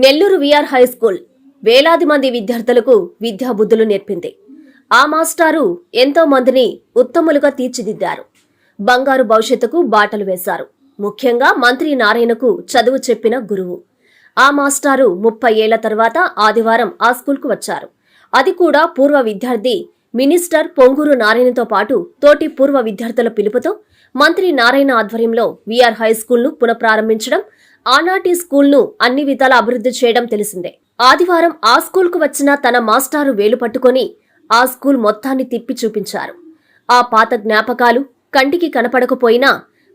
Nellore VR high school వేలాది మంది విద్యార్థులకు విద్యాబుద్ధులు నేర్పింది. ఆ మాస్టారు ఎంతో మందిని ఉత్తములుగా తీర్చిదిద్దారు. బంగారు భవిష్యత్తుకు బాటలు వేశారు. ముఖ్యంగా మంత్రి నారాయణకు చదువు చెప్పిన గురువు. ఆ మాస్టారు ముప్పై ఏళ్ళ తర్వాత ఆదివారం ఆ స్కూల్కు వచ్చారు. అది కూడా పూర్వ విద్యార్థి మినిస్టర్ పొంగూరు నారాయణతో పాటు తోటి పూర్వ విద్యార్థుల పిలుపుతో మంత్రి నారాయణ ఆధ్వర్యంలో విఆర్ హై స్కూల్ను పునఃప్రారంభించడం ఆనాటి స్కూల్ను అన్ని విధాల అభివృద్ధి చేయడం తెలిసిందే. ఆదివారం ఆ స్కూల్కు వచ్చిన తన మాస్టారు వేలు పట్టుకొని ఆ స్కూల్ మొత్తాన్ని తిప్పి చూపించారు. ఆ పాత జ్ఞాపకాలు కంటికి కనపడకపోయినా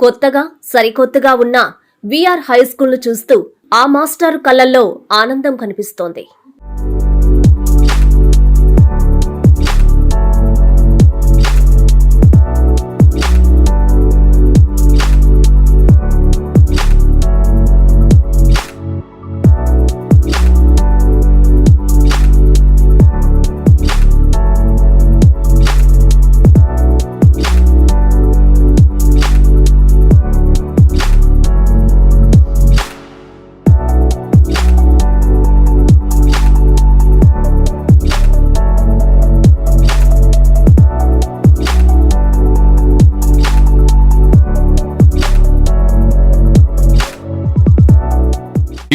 కొత్తగా సరికొత్తగా ఉన్న విఆర్ హై స్కూల్ను చూస్తూ ఆ మాస్టారు కళ్ళల్లో ఆనందం కనిపిస్తోంది.